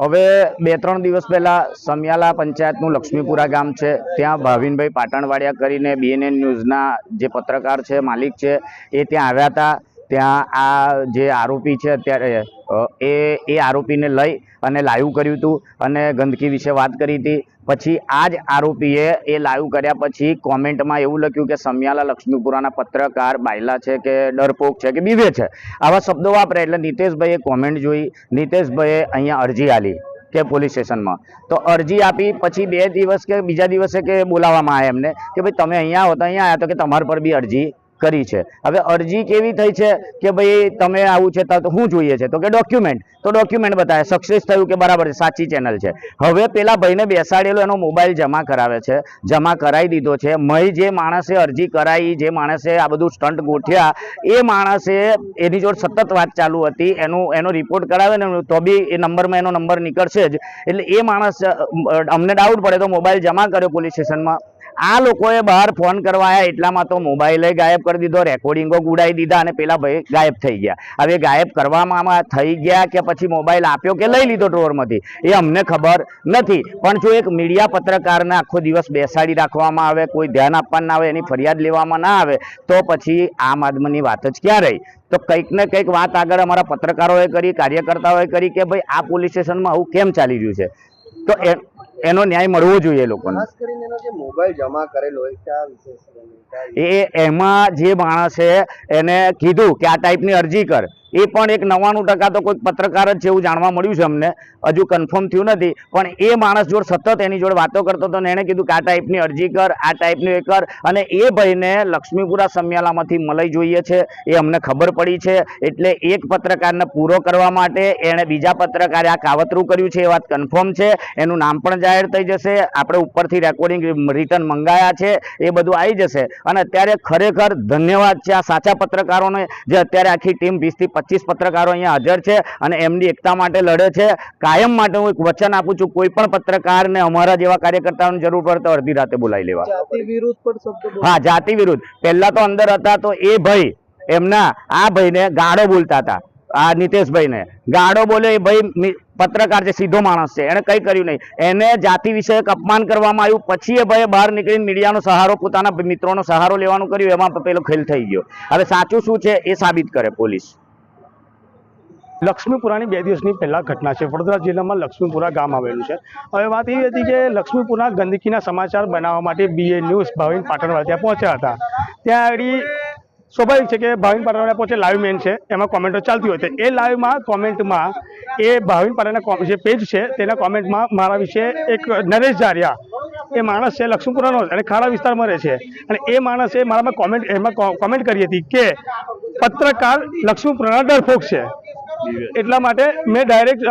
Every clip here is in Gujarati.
હવે બે, ત્રણ દિવસ પહેલા સમિયાલા પંચાયતનું લક્ષ્મીપુરા ગામ છે. ત્યાં ભાવિનભાઈ પાટણવાડિયા કરીને બીએનએન ન્યૂઝના જે પત્રકાર છે, માલિક છે, એ ત્યાં આવ્યા હતા. ત્યાં આ જે આરોપી છે અત્યારે એ એ આરોપીને લઈ અને લાઈવ કર્યું હતું અને ગંદકી વિશે વાત કરી હતી પછી આ જ આરોપીએ એ લાઈવ કર્યા પછી કોમેન્ટમાં એવું લખ્યું કે સમિયાલા લક્ષ્મીપુરાના પત્રકાર બાયલા છે કે ડરપોક છે કે બીવે છે. આવા શબ્દો વાપરે એટલે નીતેશભાઈએ કોમેન્ટ જોઈ. નીતેશભાઈએ અહીંયા અરજી આલી કે પોલીસ સ્ટેશનમાં. તો અરજી આપી પછી બે દિવસ કે બીજા દિવસે કે બોલાવવામાં આવ્યા એમને કે ભાઈ તમે અહીંયા આવો તો અહીંયા આવ્યા તો કે તમારા પર બી અરજી કરી છે. હવે અરજી કેવી થઈ છે કે ભાઈ તમે આવું છે તો શું જોઈએ છે? તો કે ડોક્યુમેન્ટ તો ડોક્યુમેન્ટ બતાવે સક્સેસ થયું કે બરાબર છે? સાચી ચેનલ છે. હવે પેલા ભાઈને બેસાડેલો એનો મોબાઈલ જમા કરાવે છે, જમા કરાવી દીધો છે. મય જે માણસે અરજી કરાવી જે માણસે આ બધું સ્ટન્ટ ગોઠ્યા, એ માણસે એની જોડે સતત વાત ચાલુ હતી. એનું, એનો રિપોર્ટ કરાવે ને તો બી એ નંબરમાં એનો નંબર નીકળશે જ. એટલે એ માણસ અમને ડાઉટ પડે તો મોબાઈલ જમા કર્યો પોલીસ સ્ટેશનમાં આ લોકોએ બહાર ફોન કરવા આવ્યા એટલામાં તો મોબાઈલે ગાયબ કરી દીધો, રેકોર્ડિંગો ગુડાઈ દીધા અને પેલા ભાઈ ગાયબ થઈ ગયા. હવે ગાયબ કરવામાં થઈ ગયા કે પછી મોબાઈલ આપ્યો કે લઈ લીધો ડ્રોરમાંથી? એ અમને ખબર નથી. પણ જો એક મીડિયા પત્રકારને આખો દિવસ બેસાડી રાખવામાં આવે, કોઈ ધ્યાન આપવાનું ના આવે, એની ફરિયાદ લેવામાં ના આવે, તો પછી આમ આદમીની વાત જ ક્યાં રહી? તો કંઈક ને કંઈક વાત આગળ અમારા પત્રકારોએ કરી, કાર્યકર્તાઓએ કરી કે ભાઈ આ પોલીસ સ્ટેશનમાં આવું કેમ ચાલી રહ્યું છે? તો એ- એનો ન્યાય મળવો જોઈએ એ લોકોને. ખાસ કરીને એનો જે મોબાઈલ જમા કરેલો હોય કયા એ એમાં જે માણસે એને કીધું કે આ ટાઈપની અરજી કર. એ પણ એક નવ્વાણું ટકા તો કોઈ પત્રકાર જ છે એવું જાણવા મળ્યું છે અમને. હજુ કન્ફર્મ થયું નથી. પણ એ માણસ જોડે સતત એની જોડે વાતો કરતો હતો ને એણે કીધું કે આ ટાઈપની અરજી કર, આ ટાઈપની એ કર. અને એ ભાઈને લક્ષ્મીપુરા સમિયાલામાંથી મલાઈ જોઈએ છે. એ અમને ખબર પડી છે. એટલે એક પત્રકારને પૂરો કરવા માટે એણે બીજા પત્રકારે આ કાવતરું કર્યું છે, એ વાત કન્ફર્મ છે. એનું નામ પણ જાહેર થઈ જશે. આપણે ઉપરથી રેકોર્ડિંગ રિટર્ન મંગાયા છે. એ બધું આવી જશે. અને અત્યારે ખરેખર ધન્યવાદ છે આ સાચા પત્રકારોને. જે અત્યારે આખી ટીમ વીસથી પચીસ પત્રકારો અહીંયા હાજર છે અને એમની એકતા માટે લડે છે. કાયમ માટે હું એક વચન આપું છું કોઈ પણ પત્રકારને અમારા જેવા કાર્યકર્તાઓની જરૂર પડે તો અડધી રાતે બોલાવી લેવા. જાતિ વિરુદ્ધ હા જાતિ વિરુદ્ધ. પહેલા તો અંદર હતા તો એ ભાઈ એમના આ ભાઈને ગાળો બોલતા હતા આ નીતેશભાઈને. ગાળો બોલે એ ભાઈ પત્રકાર છે સીધો માણસ છે એને કંઈ કર્યું નહીં. એને જાતિ વિષયક અપમાન કરવામાં આવ્યું પછી એ ભાઈ બહાર નીકળીને મીડિયાનો સહારો પોતાના મિત્રોનો સહારો લેવાનું કર્યું એમાં પેલો ખેલ થઈ ગયો. હવે સાચું શું છે એ સાબિત કરે પોલીસ. લક્ષ્મીપુરાની બે દિવસની પહેલાં ઘટના છે. વડોદરા જિલ્લામાં લક્ષ્મીપુરા ગામ આવેલું છે. હવે વાત એવી હતી કે લક્ષ્મીપુરા ગંદકીના સમાચાર બનાવવા માટે બીએ ન્યૂઝ ભાવિન પાટણવાળા ત્યાં પહોંચ્યા હતા. ત્યાં આગળ સ્વાભાવિક છે કે ભાવિન પાટણવાળા પહોંચે લાઈવ મેન છે. એમાં કોમેન્ટો ચાલતી હોય તો એ લાઈવમાં કોમેન્ટમાં એ ભાવિન પાટણના જે પેજ છે તેના કોમેન્ટમાં મારા વિશે એક નરેશ જારિયા એ માણસ છે લક્ષ્મીપુરાનો અને ખાડા વિસ્તારમાં રહે છે. અને એ માણસે મારામાં કોમેન્ટ એમાં કોમેન્ટ કરી હતી કે પત્રકાર લક્ષ્મીપુરાના ડરફોક છે. એટલા માટે મેં ડાયરેક્ટ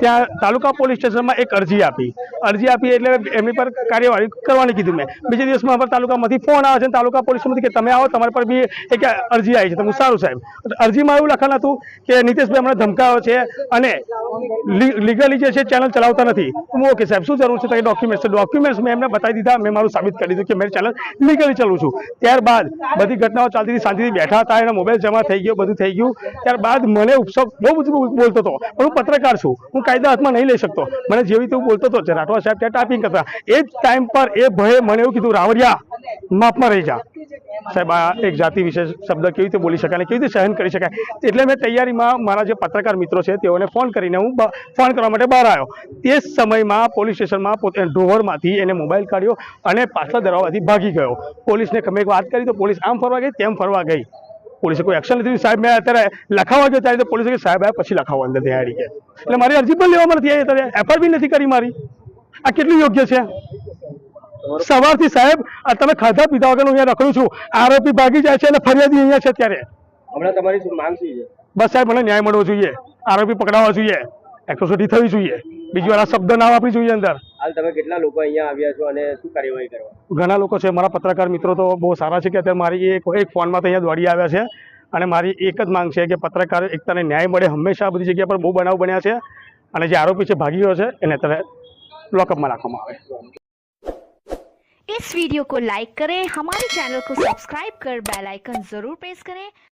ત્યાં તાલુકા પોલીસ સ્ટેશનમાં એક અરજી આપી. અરજી આપી એટલે એમની પર કાર્યવાહી કરવાની કીધું મેં. બીજા દિવસમાં અમારા તાલુકામાંથી ફોન આવે છે તાલુકા પોલીસમાંથી કે તમે આવો, તમારા પર બી એક અરજી આવી છે. તમે સારું સાહેબ. અરજીમાં એવું લખાણ હતું કે નીતિશભાઈ હમણાં ધમકાવો છે અને લીગલી જે છે ચેનલ ચલાવતા નથી. હું ઓકે સાહેબ, શું જરૂર છે? તો એ ડોક્યુમેન્ટ્સ ડોક્યુમેન્ટ્સ મેં એમને બતાવી દીધા. મેં મારું સાબિત કરી દીધું કે મેં ચેનલ લીગલી ચલું છું. ત્યારબાદ બધી ઘટનાઓ ચાલતી હતી, શાંતિથી બેઠા હતા, એના મોબાઈલ જમા થઈ ગયો, બધું થઈ ગયું. ત્યારબાદ મને ઉપસવ બહુ બધું બોલતો હતો. પણ હું પત્રકાર છું. હું કાયદા હાથમાં નહીં લઈ શકતો. મને જેવી રીતે હું બોલતો હતો રાઠવા સાહેબ ત્યાં ટાઈપિંગ કરતા એ જ ટાઈમ પર એ ભયે મને એવું કીધું રાવડિયા માપમાં રહી જા. સાહેબ, આ એક જાતિ વિશે શબ્દ કેવી રીતે બોલી શકાય કેવી રીતે સહન કરી શકાય? એટલે મેં તૈયારીમાં મારા જે પત્રકાર મિત્રો છે, તેઓને ફોન કરીને હું ફોન કરવા માટે બહાર આવ્યો. તે જ સમયમાં પોલીસ સ્ટેશનમાં પોતે ડ્રોવરમાંથી એને મોબાઈલ કાઢ્યો અને પાછલા દરવાજાથી ભાગી ગયો. પોલીસને મેં એક વાત કરી તો પોલીસ આમ ફરવા ગઈ તેમ ફરવા ગઈ. પોલીસે કોઈ એક્શન લીધું? સાહેબ મેં અત્યારે લખાવવા જો ત્યારે તો પોલીસે સાહેબ આવ્યા પછી લખાવો અંદર ત્યાં કે એટલે મારી અરજી પણ લેવામાં નથી આવી અત્યારે એફઆર બી નથી કરી મારી. આ કેટલું યોગ્ય છે? સવારથી સાહેબ આ તમે ખાધા પીધા વગર હું અહીંયા રખડું છું. આરોપી ભાગી જાય છે અને ફરિયાદી અહીંયા છે અત્યારે. હમણાં તમારી શું માંગ છે? બસ સાહેબ મને ન્યાય મળવો જોઈએ. આરોપી પકડાવવા જોઈએ. એક્રોસિટી થવી જોઈએ. બીજી વાર આ શબ્દ ના વાપરી જોઈએ અંદર. હાલ તમે કેટલા લોકો અહીંયા આવ્યા છો અને શું કાર્યવાહી કરવા ઘણા લોકો છે મારા પત્રકાર મિત્રો તો બહુ સારા છે કે અત્યારે મારી એક એક ફોનમાં તો અહીંયા દોડી આવ્યા છે અને મારી એક જ માંગ છે કે પત્રકાર એકતાને ન્યાય મળે હંમેશા આ બધી જગ્યા પર બહુ બનાવ બન્યા છે અને જે આરોપી છે ભાગી ગયો છે એને અત્યારે લોકઅપમાં રાખવામાં આવે इस वीडियो को लाइक करें हमारे चैनल को सब्सक्राइब कर बेल आइकन जरूर प्रेस करें